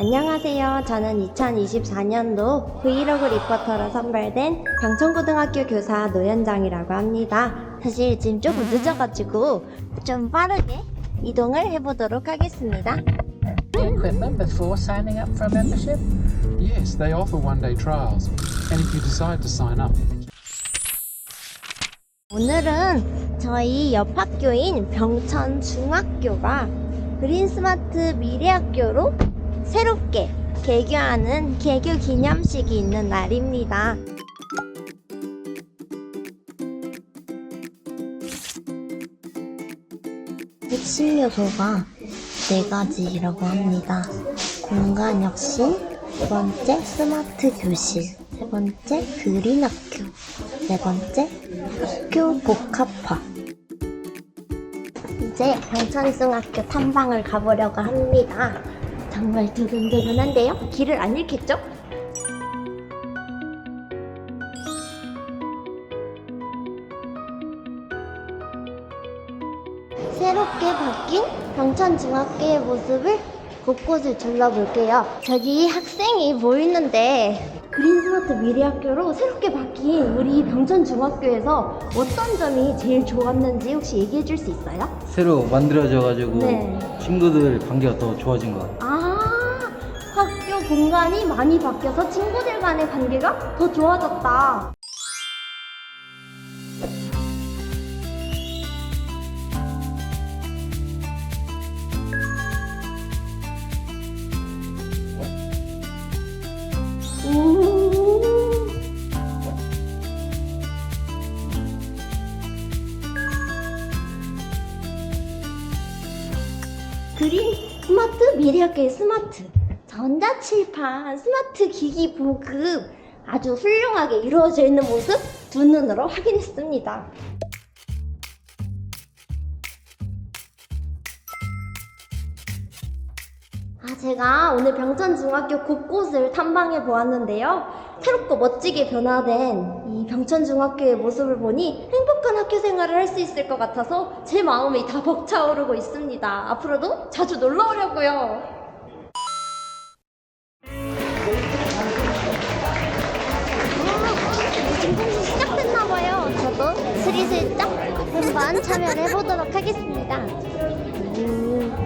안녕하세요. 저는 2024년도 브이로그 리포터로 선발된 병천고등학교 교사 노현정이라고 합니다. 사실 지금 조금 늦어가지고 좀 빠르게 이동을 해보도록 하겠습니다. equipment before signing up for a membership? Yes, they offer one day trials. And if you decide to sign up, 오늘은 저희 옆 학교인 병천 중학교가 그린스마트 미래학교로 새롭게 개교하는 개교 기념식이 있는 날입니다. 핵심 요소가 네 가지라고 합니다. 공간 혁신, 두 번째 스마트 교실, 세 번째 그린 학교, 네 번째 학교 복합화. 이제 병천중학교 탐방을 가보려고 합니다. 정말 두근두근한데요? 길을 안 잃겠죠? 새롭게 바뀐 병천중학교의 모습을 곳곳을 둘러볼게요. 저기 학생이 보이는데 그린스마트 미래학교로 새롭게 바뀐 우리 병천중학교에서 어떤 점이 제일 좋았는지 혹시 얘기해 줄 수 있어요? 새로 만들어져가지고 네. 친구들 관계가 더 좋아진 것 같아요. 아, 공간이 많이 바뀌어서 친구들 간의 관계가 더 좋아졌다. 오. 그린 스마트 미래학교의 스마트 전자칠판 스마트 기기 보급 아주 훌륭하게 이루어져 있는 모습 두 눈으로 확인했습니다. 아, 제가 오늘 병천중학교 곳곳을 탐방해 보았는데요. 새롭고 멋지게 변화된 이 병천중학교의 모습을 보니 행복한 학교 생활을 할 수 있을 것 같아서 제 마음이 다 벅차오르고 있습니다. 앞으로도 자주 놀러 오려고요. 공시 시작됐나봐요. 저도 스리슬쩍 한번 참여를 해보도록 하겠습니다. 음.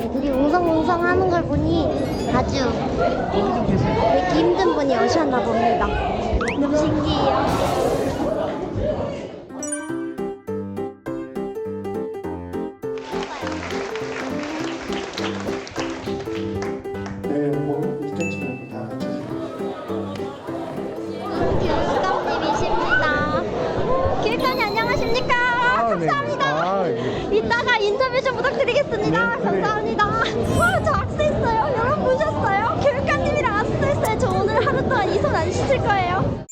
애들이 웅성웅성 하는 걸 보니 아주 되게 힘든 분이 오셨나 봅니다. 너무 신기해요. 이따가 인터뷰 좀 부탁드리겠습니다. 감사합니다. 와, 저 악수했어요. 여러분 보셨어요? 교육감님이랑 악수했어요. 저 오늘 하루 동안 이 손 안 씻을 거예요.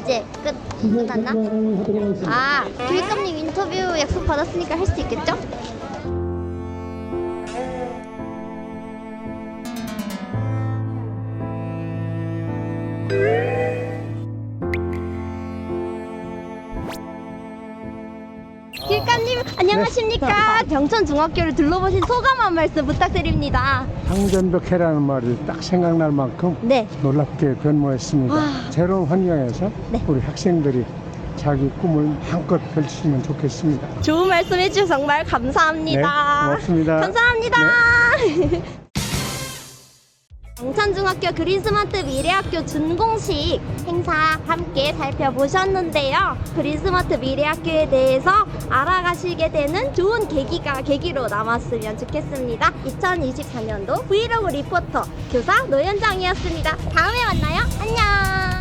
이제 끝 끝났나? 아 교육감님 인터뷰 약속 받았으니까 할 수 있겠죠? 교육감님 안녕하십니까? 병천 중학교를 둘러보신 소감 한 말씀 부탁드립니다. 상전벽해라는 말이 딱 생각날 만큼 네. 놀랍게 변모했습니다. 와. 새로운 환경에서 네. 우리 학생들이 자기 꿈을 한껏 펼치면 좋겠습니다. 좋은 말씀 해주셔서 정말 감사합니다. 네, 고맙습니다. 감사합니다. 영천중학교 그린스마트 미래학교 준공식 행사 함께 살펴보셨는데요. 그린스마트 미래학교에 대해서 알아가시게 되는 좋은 계기가 계기로 남았으면 좋겠습니다. 2024년도 브이로그 리포터 교사 노현정이었습니다. 다음에 만나요. 안녕.